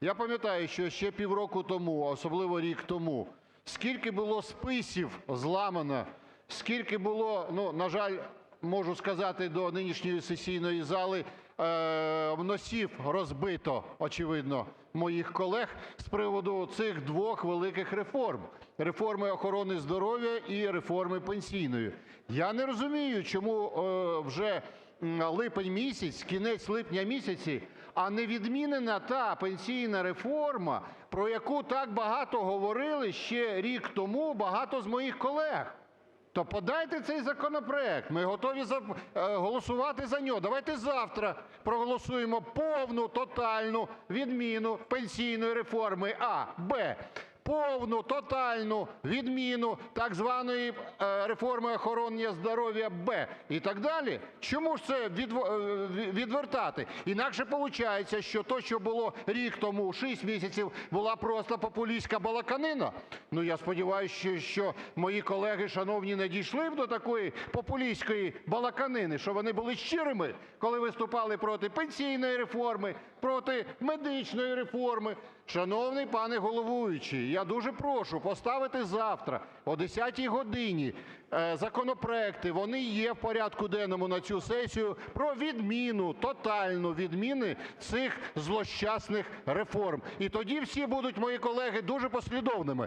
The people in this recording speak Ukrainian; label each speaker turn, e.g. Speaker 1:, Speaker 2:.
Speaker 1: Я пам'ятаю, що ще півроку тому, а особливо рік тому, скільки було списів зламано, скільки було, ну, на жаль, можу сказати, до нинішньої сесійної зали носів розбито, очевидно, моїх колег з приводу цих двох великих реформ: реформи охорони здоров'я і реформи пенсійної. Я не розумію, чому вже липень місяць, кінець липня місяця, а не відмінена та пенсійна реформа, про яку так багато говорили ще рік тому багато з моїх колег. То подайте цей законопроект, ми готові голосувати за нього. Давайте завтра проголосуємо повну тотальну відміну пенсійної реформи – а. б) повну тотальну відміну так званої реформи охорони здоров'я – б) і так далі. Чому ж це відвертати? Інакше получається, що те, що було рік тому, 6 місяців, була просто популістська балаканина. Ну, я сподіваюся, що мої колеги шановні не дійшли б до такої популістської балаканини, що вони були щирими, коли виступали проти пенсійної реформи, проти медичної реформи. Шановний пане головуючий, я дуже прошу поставити завтра о 10 годині законопроекти, вони є в порядку денному на цю сесію, про відміну, тотальну відміну цих злощасних реформ. І тоді всі будуть мої колеги дуже послідовними.